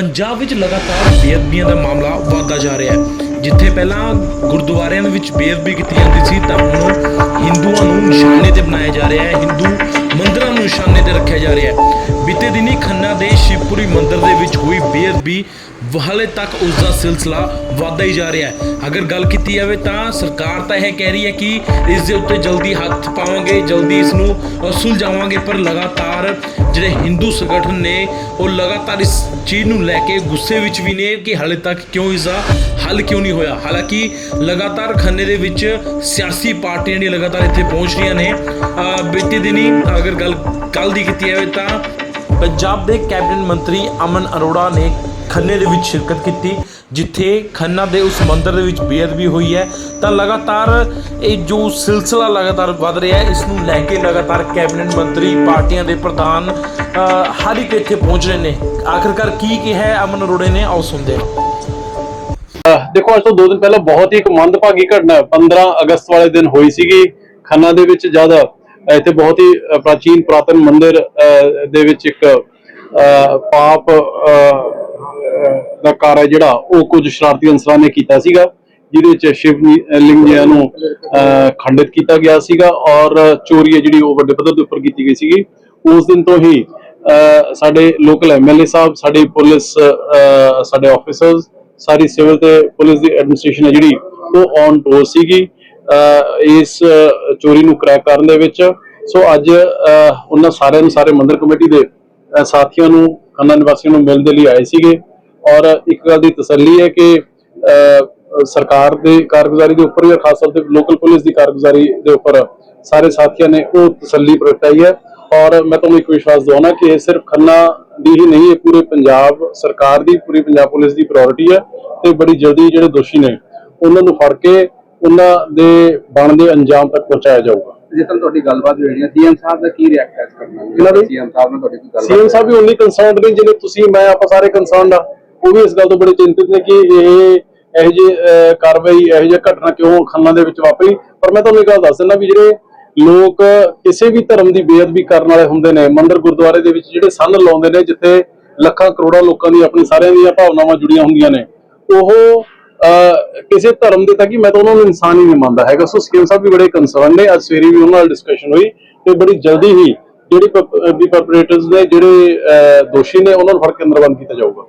ਪੰਜਾਬ ਵਿੱਚ ਲਗਾਤਾਰ ਬੇਅਦਬੀਆਂ ਦਾ ਮਾਮਲਾ ਵਧਦਾ ਜਾ ਰਿਹਾ ਹੈ। ਜਿੱਥੇ ਪਹਿਲਾਂ ਗੁਰਦੁਆਰਿਆਂ ਦੇ ਵਿੱਚ ਬੇਅਦਬੀ ਕੀਤੀ ਜਾਂਦੀ ਸੀ, ਤਾਂ ਹੁਣ ਹਿੰਦੂਆਂ ਨੂੰ ਨਿਸ਼ਾਨੇ ਤੇ ਬਣਾਇਆ ਜਾ ਰਿਹਾ ਹੈ। ਹਿੰਦੂ ਮੰਦਰਾਂ ਨਿਸ਼ਾਨੇ ਤੇ ਰੱਖਿਆ ਜਾ ਰਿਹਾ ਹੈ। ਬੀਤੇ ਦਿਨੀ ਖੰਨਾ ਦੇ ਸ਼ਿਵਪੁਰੀ ਮੰਦਿਰ ਦੇ ਵਿੱਚ ਹੋਈ ਬੇਅਦਬੀ। ਹਾਲੇ ਤੱਕ ਉਸ ਦਾ ਸਿਲਸਿਲਾ ਵਧਦਾ ਹੀ ਜਾ ਰਿਹਾ ਹੈ। ਅਗਰ ਗੱਲ ਕੀਤੀ ਜਾਵੇ ਤਾਂ ਸਰਕਾਰ ਤਾਂ ਇਹ ਕਹਿ ਰਹੀ ਹੈ ਕਿ ਇਸ ਦੇ ਉੱਤੇ ਜਲਦੀ ਹੱਥ ਪਾਵਾਂਗੇ, ਜਲਦੀ ਇਸ ਨੂੰ ਸੁਲਝਾਵਾਂਗੇ ਪਰ ਲਗਾਤਾਰ ਜਿਹੜੇ ਹਿੰਦੂ ਸੰਗਠਨ ਨੇ, ਉਹ ਲਗਾਤਾਰ ਇਸ ਚੀਜ਼ ਨੂੰ ਲੈ ਕੇ ਗੁੱਸੇ ਵਿੱਚ ਵੀ ਨੇ ਕਿ ਹਾਲੇ ਤੱਕ ਕਿਉਂ ਇਸ ਦਾ ਹੱਲ ਕਿਉਂ ਨਹੀਂ ਹੋਇਆ। ਹਾਲਾਂਕਿ ਲਗਾਤਾਰ ਖੰਨੇ ਦੇ ਵਿੱਚ ਸਿਆਸੀ ਪਾਰਟੀਆਂ ਜਿਹੜੀਆਂ ਲਗਾਤਾਰ ਇੱਥੇ ਪਹੁੰਚ ਰਹੀਆਂ ਨੇ ਬੀਤੇ ਦਿਨੀ ਅਗਰ ਗੱਲ ਕੱਲ ਦੀ ਕੀਤੀ ਜਾਵੇ ਤਾਂ ਪੰਜਾਬ ਦੇ ਕੈਬਨਿਟ ਮੰਤਰੀ ਅਮਨ ਅਰੋੜਾ ਨੇ ਖੰਨੇ ਦੇ ਵਿੱਚ ਸ਼ਿਰਕਤ ਕੀਤੀ ਜਿੱਥੇ ਖੰਨਾ ਦੇ ਉਸ ਮੰਦਿਰ ਦੇ ਵਿੱਚ ਬੇਅਦਬੀ ਹੋਈ ਹੈ। ਤਾਂ ਲਗਾਤਾਰ ਇਹ ਜੋ ਸਿਲਸਿਲਾ ਲਗਾਤਾਰ ਵਧ ਰਿਹਾ ਹੈ ਇਸ ਨੂੰ ਲੈ ਕੇ ਲਗਾਤਾਰ ਕੈਬਨਿਟ ਮੰਤਰੀ ਪਾਰਟੀਆਂ ਦੇ ਪ੍ਰਧਾਨ ਹਰ ਇੱਕ ਇੱਥੇ ਪਹੁੰਚ ਰਹੇ ਨੇ। ਆਖਿਰਕਾਰ ਕੀ ਕਿਹਾ ਹੈ ਅਮਨ ਅਰੋੜੇ ਨੇ? ਆਓ ਸੁਣਦੇ ਹਾਂ। ਦੇਖੋ ਅੱਜ ਤੋਂ 2 ਦਿਨ ਪਹਿਲਾਂ ਬਹੁਤ ਹੀ ਇੱਕ ਮੰਦਭਾਗੀ ਘਟਨਾ 15 ਅਗਸਤ ਵਾਲੇ ਦਿਨ ਹੋਈ ਸੀਗੀ। ਖੰਨਾ ਦੇ ਵਿੱਚ ਜਦ ਇੱਥੇ ਬਹੁਤ ਹੀ ਪ੍ਰਾਚੀਨ ਪੁਰਾਤਨ ਮੰਦਿਰ ਦੇ ਵਿੱਚ ਇੱਕ ਪਾਪ ਅਹ, ਅਹ, ਦਾ ਕਾਰਜ ਜਿਹੜਾ ਉਹ ਕੁਝ ਸ਼ਰਾਰਤੀ ਅਨਸਰਾਂ ਨੇ ਕੀਤਾ ਸੀਗਾ ਜਿਹਦੇ ਵਿੱਚ ਸ਼ਿਵ ਨੀ- ਲਿੰਗ ਨੂੰ ਖੰਡਿਤ ਕੀਤਾ ਗਿਆ ਸੀਗਾ ਔਰ ਚੋਰੀ ਹੈ ਜਿਹੜੀ ਉਹ ਵੱਡੇ ਪੱਧਰ ਦੇ ਉੱਪਰ ਕੀਤੀ ਗਈ ਸੀਗੀ। ਉਸ ਦਿਨ ਤੋਂ ਹੀ ਅਹ, ਸਾਡੇ ਲੋਕਲ ਐਮਐਲਏ ਸਾਹਿਬ ਸਾਡੀ ਪੁਲਿਸ ਸਾਡੇ ਆਫੀਸਰਸ ਸਾਰੀ ਸਿਵਲ ਤੇ ਪੁਲਿਸ ਦੀ ਐਡਮਿਨਿਸਟ੍ਰੇਸ਼ਨ ਹੈ ਜਿਹੜੀ ਉਹ ਔਨ ਟੋਰ ਸੀਗੀ। ਇਸ ਚੋਰੀ ਨੂੰ ਕ੍ਰੈਕ ਕਰਨ ਦੇ ਵਿੱਚ। ਸੋ ਅੱਜ ਉਹਨਾਂ ਸਾਰਿਆਂ ਨੂੰ ਸਾਰੇ ਮੰਦਰ ਕਮੇਟੀ ਦੇ ਸਾਥੀਆਂ ਨੂੰ, ਖੰਨਾ ਨਿਵਾਸੀਆਂ ਨੂੰ ਮਿਲਣ ਦੇ ਲਈ ਆਏ ਸੀਗੇ। ਔਰ ਇੱਕ ਗੱਲ ਦੀ ਤਸੱਲੀ ਹੈ ਕਿ ਸਰਕਾਰ ਦੇ ਕਾਰਗੁਜ਼ਾਰੀ ਦੇ ਉੱਪਰ ਵੀ, ਔਰ ਖਾਸ ਤੌਰ ਤੇ ਲੋਕਲ ਪੁਲਿਸ ਦੀ ਕਾਰਗੁਜ਼ਾਰੀ ਦੇ ਉੱਪਰ ਸਾਰੇ ਸਾਥੀਆਂ ਨੇ ਉਹ ਤਸੱਲੀ ਪ੍ਰਗਟਾਈ ਹੈ। ਔਰ ਮੈਂ ਤੁਹਾਨੂੰ ਇੱਕ ਵਿਸ਼ਵਾਸ ਦਿਵਾਉਣਾ ਕਿ ਇਹ ਸਿਰਫ ਖੰਨਾ ਦੀ ਹੀ ਨਹੀਂ, ਇਹ ਪੂਰੇ ਪੰਜਾਬ ਸਰਕਾਰ ਦੀ, ਪੂਰੀ ਪੰਜਾਬ ਪੁਲਿਸ ਦੀ ਪ੍ਰਾਇੋਰਟੀ ਹੈ ਤੇ ਬੜੀ ਜਲਦੀ ਜਿਹੜੇ ਦੋਸ਼ੀ ਨੇ, ਉਹਨਾਂ ਨੂੰ ਫੜ ਕੇ ਉਹਨਾਂ ਦੇ ਬਣਦੇ ਅੰਜਾਮ ਤੱਕ ਪਹੁੰਚਾਇਆ ਜਾਊਗਾ। ਜਿੱਦਾਂ ਤੁਹਾਡੀ ਗੱਲਬਾਤ ਹੋਈ ਹੈ ਸੀਐਮ ਸਾਹਿਬ ਦਾ ਕੀ ਰਿਐਕਟ ਕਰਨਾ ਇਹਨਾਂ ਦੀ? ਸੀਐਮ ਸਾਹਿਬ ਨਾਲ ਤੁਹਾਡੀ ਕੋਈ ਗੱਲਬਾਤ ਸੀਐਮ ਸਾਹਿਬ ਵੀ ਉਨੀ ਕੰਸਰਨਡ ਨੇ ਜਿਹੜੇ ਤੁਸੀਂ ਮੈਂ ਆਪਾਂ ਸਾਰੇ ਕੰਸਰਨਡ ਆ। ਉਹ ਵੀ ਇਸ ਗੱਲ ਤੋਂ ਬੜੇ ਚਿੰਤਿਤ ਨੇ ਕਿ ਇਹ ਇਹੋ ਜਿਹੀ ਅਹ, ਕਾਰਵਾਈ ਇਹੋ ਜਿਹੀ ਘਟਨਾ ਕਿਉਂ ਖੰਨਾ ਦੇ ਵਿੱਚ ਵਾਪਰੀ। ਪਰ ਮੈਂ ਤੁਹਾਨੂੰ ਇੱਕ ਗੱਲ ਦੱਸ ਦਿੰਦਾ ਵੀ ਜਿਹੜੇ ਲੋਕ ਕਿਸੇ ਵੀ ਧਰਮ ਦੀ ਬੇਅਦਬੀ ਕਰਨ ਵਾਲੇ ਹੁੰਦੇ ਨੇ ਮੰਦਿਰ ਗੁਰਦੁਆਰੇ ਦੇ ਵਿੱਚ ਜਿਹੜੇ ਸੰਨ ਲਾਉਂਦੇ ਨੇ ਜਿੱਥੇ ਲੱਖਾਂ ਕਰੋੜਾਂ ਲੋਕਾਂ ਦੀ ਆਪਣੀ ਸਾਰਿਆਂ ਦੀਆਂ ਭਾਵਨਾਵਾਂ ਜੁੜੀਆਂ ਹੁੰਦੀਆਂ ਨੇ ਉਹ ਕਿਸੇ ਧਰਮ ਦੇ ਤਾਂ ਕਿ ਮੈਂ ਤਾਂ ਉਹਨਾਂ ਨੂੰ ਇਨਸਾਨ ਹੀ ਨਹੀਂ ਮੰਨਦਾ ਹੈਗਾ। ਸੋ ਸੀਐਮ ਸਾਹਿਬ ਵੀ ਬੜੇ ਕੰਸਰਨ ਨੇ। ਅੱਜ ਸਵੇਰੇ ਵੀ ਉਹਨਾਂ ਨਾਲ ਡਿਸਕਸ਼ਨ ਹੋਈ ਤੇ ਬੜੀ ਜਲਦੀ ਹੀ ਜਿਹੜੀ ਵੀ ਪਰਪਰੇਟਰਸ ਨੇ, ਜਿਹੜੇ ਦੋਸ਼ੀ ਨੇ, ਉਹਨਾਂ ਨੂੰ ਫੜ ਕੇ ਅੰਦਰ ਬੰਦ ਕੀਤਾ ਜਾਊਗਾ।